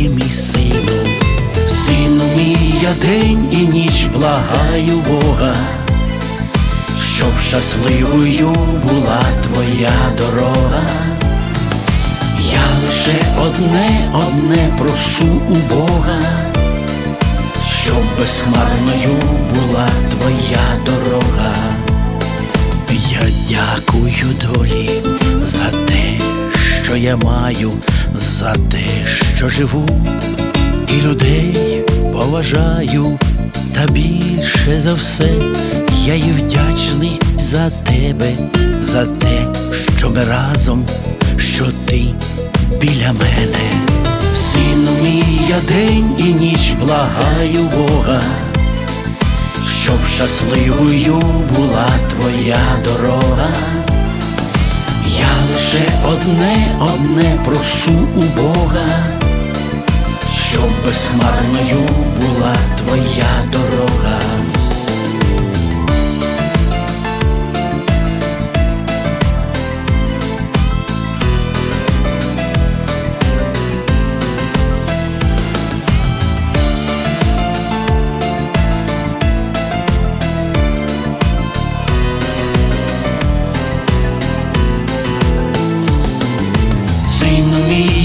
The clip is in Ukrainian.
і мій сину. Сину мій, я день і ніч благаю Бога, щоб щасливою була твоя дорога. Я лише одне, одне прошу у Бога, щоб безхмарною була твоя дорога. Я дякую долі я маю, за те, що живу, і людей поважаю, та більше за все я і вдячний за тебе, за те, що ми разом, що ти біля мене. Сину мій, я день і ніч благаю Бога щоб щасливою була твоя дорога. Лише одне, одне прошу у Бога, щоб безхмарною була твоя дорога.